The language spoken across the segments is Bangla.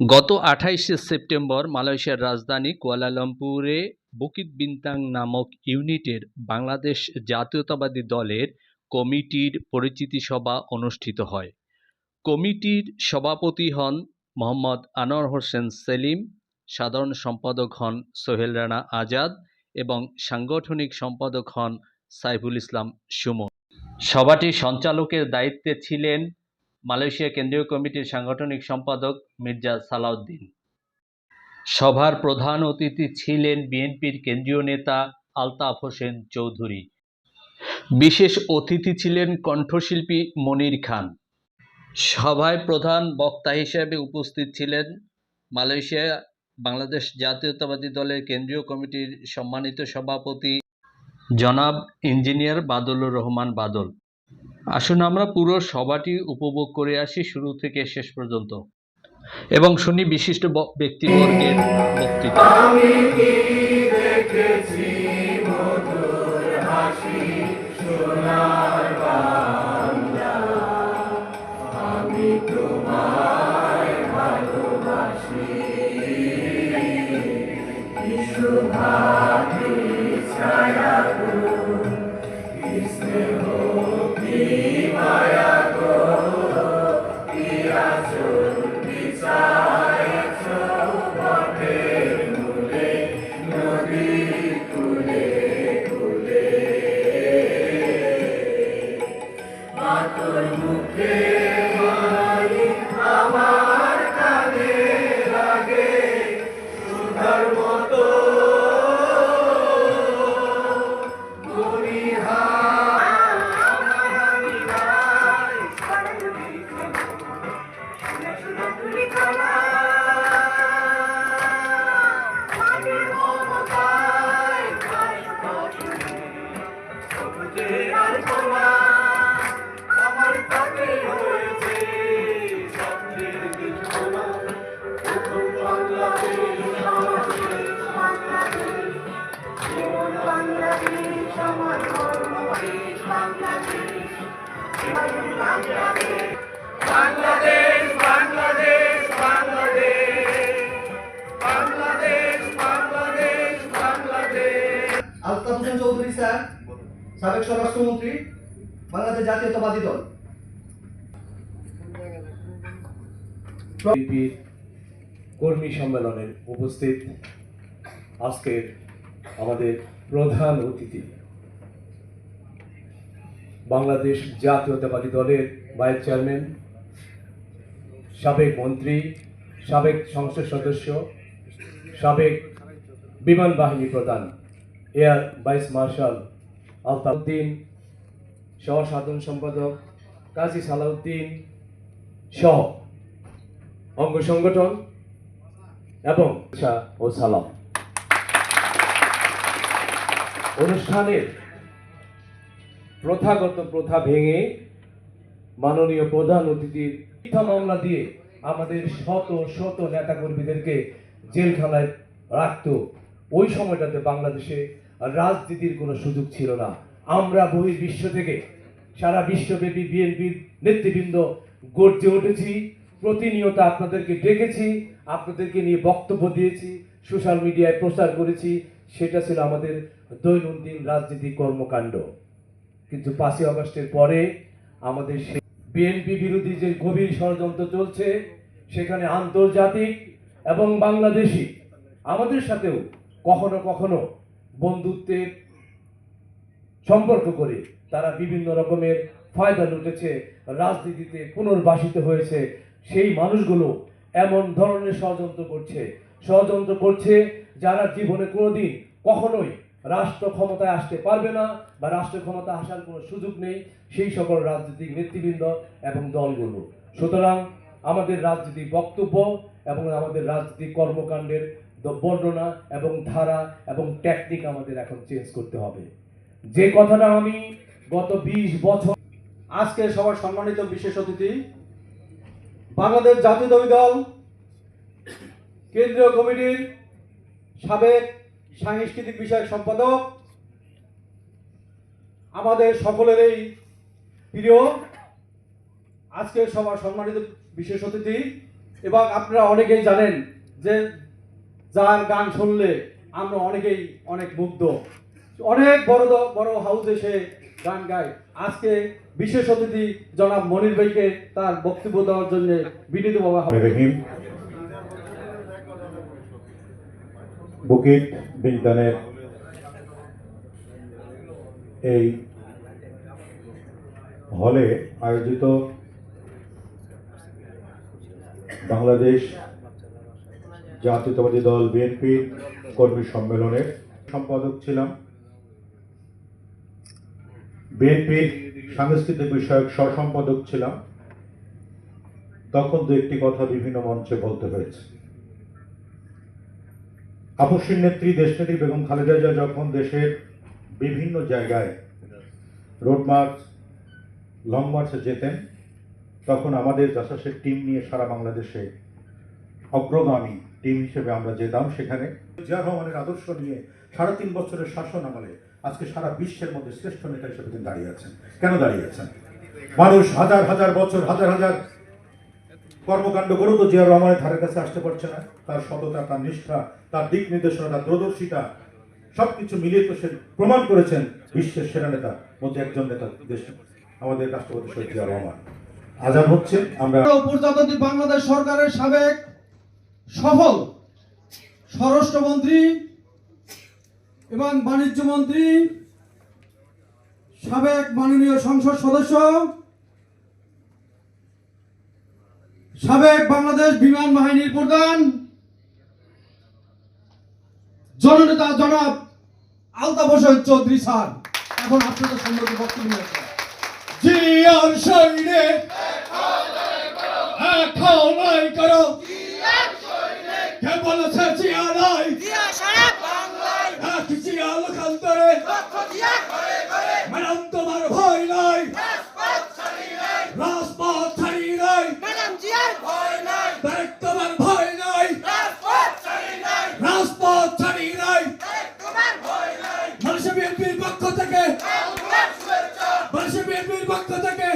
গত আঠাইশে সেপ্টেম্বর মালয়েশিয়ার রাজধানী কুয়ালালামপুরে বুকিত বিন্তাং নামক ইউনিটের বাংলাদেশ জাতীয়তাবাদী দলের কমিটির পরিচিতি সভা অনুষ্ঠিত হয়। কমিটির সভাপতি হন মোহাম্মদ আনোয়ার হোসেন সেলিম, সাধারণ সম্পাদক হন সোহেল রানা আজাদ এবং সাংগঠনিক সম্পাদক হন সাইফুল ইসলাম সুমন। সভাটি সঞ্চালকের দায়িত্বে ছিলেন মালয়েশিয়া কেন্দ্রীয় কমিটির সাংগঠনিক সম্পাদক মির্জা সালাউদ্দিন। সভার প্রধান অতিথি ছিলেন বিএনপির কেন্দ্রীয় নেতা আলতাফ হোসেন চৌধুরী। বিশেষ অতিথি ছিলেন কণ্ঠশিল্পী মনির খান। সভায় প্রধান বক্তা হিসেবে উপস্থিত ছিলেন মালয়েশিয়া বাংলাদেশ জাতীয়তাবাদী দলের কেন্দ্রীয় কমিটির সম্মানিত সভাপতি জনাব ইঞ্জিনিয়ার বাদলুর রহমান বাদল। আসুন আমরা পুরো সভাটি উপভোগ করে আসি শুরু থেকে শেষ পর্যন্ত। এবং শুনি বিশিষ্ট ব্যক্তিবর্গের বক্তৃতা। কি মাতর মুখে আমার জাতীয়তাবাদী দল। কর্মী সম্মেলনের উপস্থিত আজকের আমাদের প্রধান অতিথি। বাংলাদেশ জাতীয়তাবাদী দলের ভাইস চেয়ারম্যান, সাবেক মন্ত্রী, সাবেক সংসদ সদস্য, সাবেক বিমান বাহিনী প্রধান, এয়ার ভাইস মার্শাল আলতাউদ্দিন, সহ সাধারণ সম্পাদক কাজী সালাউদ্দিন সহ অঙ্গ সংগঠন এবং ও সালাম। অনুষ্ঠানের প্রথাগত প্রথা ভেঙে মাননীয় প্রধান অতিথির মিথ্যা মামলা দিয়ে আমাদের শত শত নেতাকর্মীদেরকে জেলখানায় রাখত। ওই সময়টাতে বাংলাদেশে রাজনীতির কোনো সুযোগ ছিল না। আমরা বহির্বিশ্ব থেকে সারা বিশ্বব্যাপী বিএনপির নেতৃবৃন্দ গর্জে উঠেছি, প্রতিনিয়ত আপনাদেরকে ডেকেছি, আপনাদেরকে নিয়ে বক্তব্য দিয়েছি, সোশ্যাল মিডিয়ায় প্রচার করেছি। সেটা ছিল আমাদের দৈনন্দিন রাজনীতিক কর্মকাণ্ড। কিন্তু পাঁচই আগস্টের পরে আমাদের বিএনপি বিরোধী যে গভীর ষড়যন্ত্র চলছে, সেখানে আন্তর্জাতিক এবং বাংলাদেশি আমাদের সাথেও কখনো কখনো বন্ধুত্বের সম্পর্ক করে তারা বিভিন্ন রকমের ফায়দা লুটেছে, রাজনীতিতে পুনর্বাসিত হয়েছে, সেই মানুষগুলো এমন ধরনের ষড়যন্ত্র করছে। ষড়যন্ত্র করছে যারা জীবনে কোনোদিন কখনোই রাষ্ট্র ক্ষমতায় আসতে পারবে না বা রাষ্ট্র ক্ষমতা আসার কোনো সুযোগ নেই, সেই সকল রাজনৈতিক নেতৃবৃন্দ এবং দলগুলো। সুতরাং আমাদের রাজনীতিক বক্তব্য এবং আমাদের রাজনৈতিক কর্মকাণ্ডের বর্ণনা এবং ধারা এবং টেকনিক আমাদের এখন চেঞ্জ করতে হবে। যে কথাটা আমি গত বিশ বছর আজকের সবার সম্মানিত বিশেষ অতিথি, বাংলাদেশ জাতীয়তাবাদী দল, কেন্দ্রীয় কমিটির সাবেক সাংস্কৃতিক বিষয়ক সম্পাদক আমাদের সকলেরই প্রিয়। আজকের সবার সম্মানিত বিশেষ অতিথি এবং আপনারা অনেকেই জানেন যে যার গান শুনলে আমরা অনেকেই অনেক মুগ্ধ। অনেক বড় বড় হাউসে সে গান গায়। আজকে বিশেষ অতিথি জনাব মনির ভাইকে তার বক্তব্য দেওয়ার জন্য বিনীতভাবে আহ্বান বুকিট বিজ্ঞানের এই হলে আয়োজিত বাংলাদেশ জাতীয়তাবাদী দল বিএনপি কর্মী সম্মেলনের সম্পাদক ছিলাম। বিএনপির সাংস্কৃতিক বিষয়ক সহসম্পাদক ছিলাম। তখন দু একটি কথা বিভিন্ন মঞ্চে বলতে হয়েছে। আপসীর নেত্রী দেশনেত্রী বেগম খালেদা জিয়া যখন দেশের বিভিন্ন জায়গায় রোড মার্চ লং মার্চে যেতেন, তখন আমাদের যশাসের টিম নিয়ে সারা বাংলাদেশে অগ্রগামী টিম হিসেবে আমরা যেতাম সেখানে। জিয়া রহমানের আদর্শ নিয়ে সাড়ে তিন বছরের শাসন আমলে আজকে সারা বিশ্বের মধ্যে শ্রেষ্ঠ নেতা হিসেবে তিনি দাঁড়িয়ে আছেন। কেন দাঁড়িয়ে আছেন? মানুষ হাজার হাজার বছর, হাজার হাজার কর্মকাণ্ড করেও তো জিয়া রহমানের ধারের কাছে আসতে পারছে না। তার সততা, তার নিষ্ঠা, তার দিক নির্দেশনা তার দূরদর্শিতা, সবকিছু মিলিয়ে তো সে প্রমাণ করেছেন বিশ্বের সেরা নেতা, মধ্যে একজন নেতা দেশ আমাদের রাষ্ট্রপতি শহীদ জিয়া রহমান। আজাদ হচ্ছে, আমরা প্রজাতন্ত্রী বাংলাদেশ সরকারের সাবেক সফল স্বরাষ্ট্রমন্ত্রী এবং বাণিজ্য মন্ত্রী সাবেক মাননীয় সংসদ সদস্য সাবেক বাংলাদেশ বিমান বাহিনীর প্রধান জননেতা জনাব আলতাফ হোসেন চৌধুরী স্যার। এখন আপনাদের সম্পর্কে বক্তব্য। জিয়ার সৈনিক এখনই করো। কে বলেছে জিয়া নাই? এক জিয়া লোকান্তরে ম্যাডাম তোমার ভয় নাই রাজপথ ছাড়ি নাই তারেক তোমার ভয় নাই রাজপথ ছাড়ি নাই মানুষের বিএনপির পক্ষ থেকে মানুষের বিএনপির পক্ষ থেকে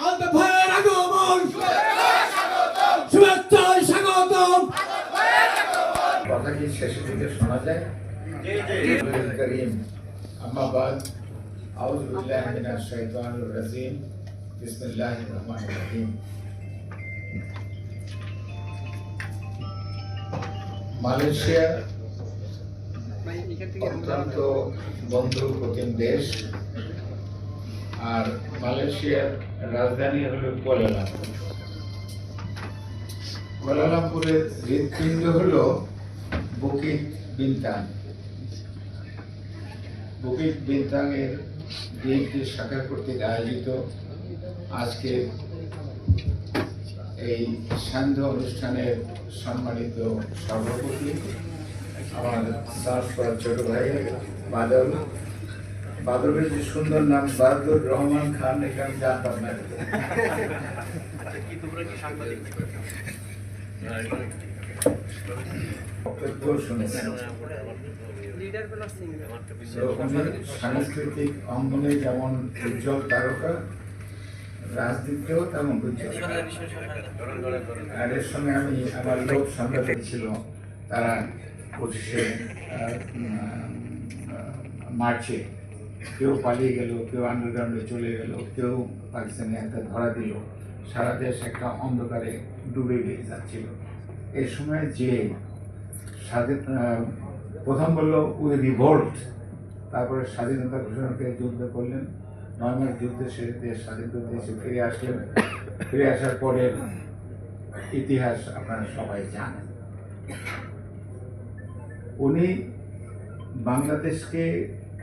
আলতা ভয়ের আগমন শুভেচ্ছায় স্বাগতম কথা কি শেষের দিকে শোনা যায় করিম আম্মা বাদ আউযু বিল্লাহি মিনাশ শাইতানির রাজিম বিসমিল্লাহির রহমানির রহিম মালয়েশিয়া অত্যন্ত বন্ধু প্রতিম দেশ। আর মালয়েশিয়ার রাজধানী হলো কুয়ালালামপুর। কুয়ালালামপুরের হৃদপিণ্ড হলো বুকিট বিনতাং বুকিট বিনতাং এর বিএনপি শাখা কর্তৃক আয়োজিত আজকে এই সান্ধ্য অনুষ্ঠানের সম্মানিত সভাপতি আমার সার্চ করা ছোট ভাই বাদল। বাদলের যে সুন্দর নাম বাদুর রহমান খান এটা আমি জানতাম না। সাংস্কৃতিক অঙ্গনে যেমন উজ্জ্বল তারকা রাজনীতিতেও তেমন উজ্জ্বল। সঙ্গে আমি আমার লোক সাংবাদিক ছিল, তারা পঁচিশে মার্চে কেউ পালিয়ে গেল, কেউ আন্ডারগ্রাউন্ডে চলে গেল, কেউ পাকিস্তানে একটা ধরা দিল। সারা দেশ একটা অন্ধকারে ডুবে গিয়ে যাচ্ছিল। এই সময় যে প্রথম বলল, উই রিভোল্ট তারপরে স্বাধীনতা ঘোষণা করে যুদ্ধ করলেন। নয় যুদ্ধ শেষ দেশ, স্বাধীন করে দেশে ফিরে আসলেন। ফিরে আসার পরে ইতিহাস আপনারা সবাই জানেন। উনি বাংলাদেশকে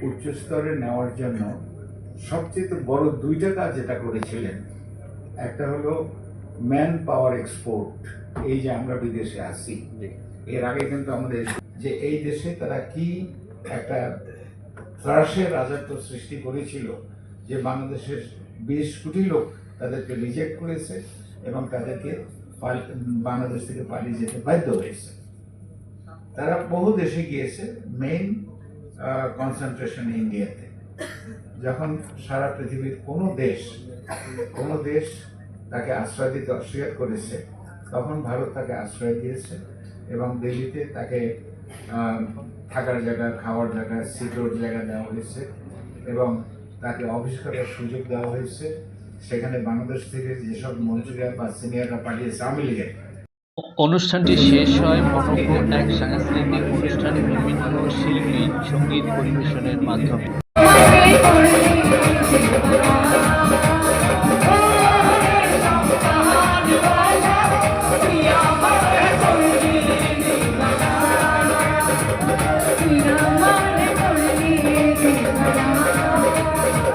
উচ্চ স্তরে নেওয়ার জন্য সবচেয়ে বড় দুইটা কাজ যেটা করেছিলেন। একটা হলো ম্যান পাওয়ার এক্সপোর্ট। এই যে আমরা বিদেশে আসি এর আগে কিন্তু আমাদের যে এই দেশে তারা কি একটা ত্রাসের রাজত্ব সৃষ্টি করেছিল যে বাংলাদেশের বিশ কোটি লোক তাদেরকে রিজেক্ট করেছে এবং তাদেরকে বাংলাদেশ থেকে পালিয়ে যেতে বাধ্য হয়েছে। তারা বহু দেশে গিয়েছে মেইন কনসেন্ট্রেশন ইন্ডিয়াতে। যখন সারা পৃথিবীর কোনো দেশ কোনো দেশ তাকে আশ্রয় দিতে অস্বীকার করেছে তখন ভারত তাকে আশ্রয় দিয়েছে এবং দিল্লিতে তাকে থাকার জায়গা, খাওয়ার জায়গা সিকিউর জায়গা দেওয়া হয়েছে এবং তাকে অফিস করার সুযোগ দেওয়া হয়েছে। সেখানে বাংলাদেশ থেকে যেসব মন্ত্রীরা বা সিনিয়ররা পাঠিয়েছে, আওয়ামী লীগের। অনুষ্ঠানটি শেষ হয় মনোজ্ঞ এক সাংস্কৃতিক অনুষ্ঠানে বিভিন্ন শিল্পী সংগীত পরিবেশনের মাধ্যমে।